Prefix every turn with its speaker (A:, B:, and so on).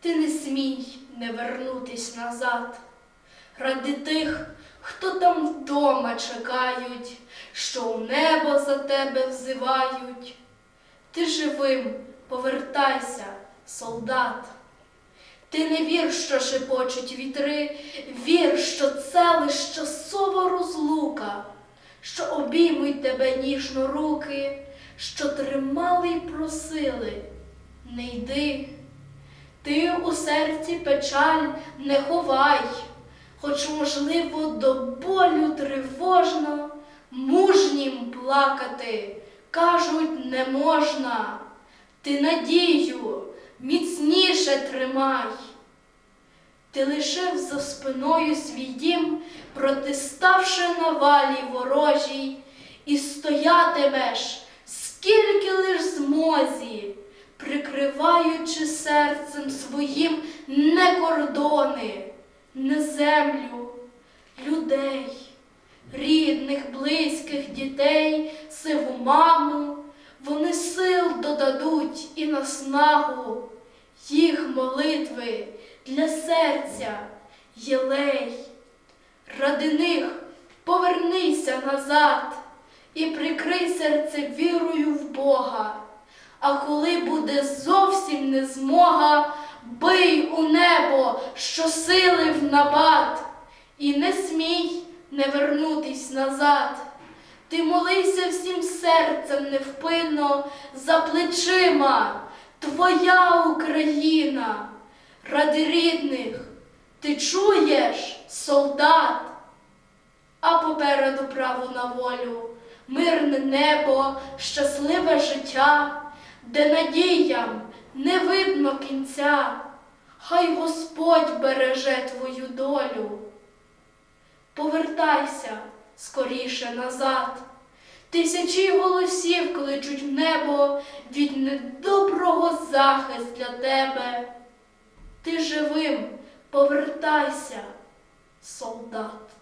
A: ти не смій не вернутись назад. Ради тих, хто там вдома чекають, що у небо за тебе взивають. Ти живим повертайся, солдат. Ти не вір, що шепочуть вітри, вір, що це лиш часова розлука, що обіймуть тебе ніжно руки, що тримали й просили, не йди. Ти у серці печаль не ховай, хоч, можливо, до болю тривожно, мужнім плакати, кажуть, не можна. Ти надію міцніше тримай. Ти лишив за спиною свій дім, протиставши на валі ворожій, і стоятимеш, скільки лиш змозі, прикриваючи серцем своїм не кордони, не землю, людей, рідних, близьких дітей, сиву маму, вони сил додадуть і наснагу, їх молитви для серця єлей. Ради них повернися назад і прикрий серце вірою в Бога. А коли буде зовсім не змога, бий у небо, що сили в набат, і не смій не вернутись назад. Ти молися всім серцем невпинно за плечима, твоя Україна, ради рідних, ти чуєш, солдат, а попереду право на волю, мирне небо, щасливе життя, де надіям не видно кінця, хай Господь береже твою долю. Повертайся скоріше назад. Тисячі голосів кличуть в небо від недоброго захист для тебе. Ти живим повертайся, солдат.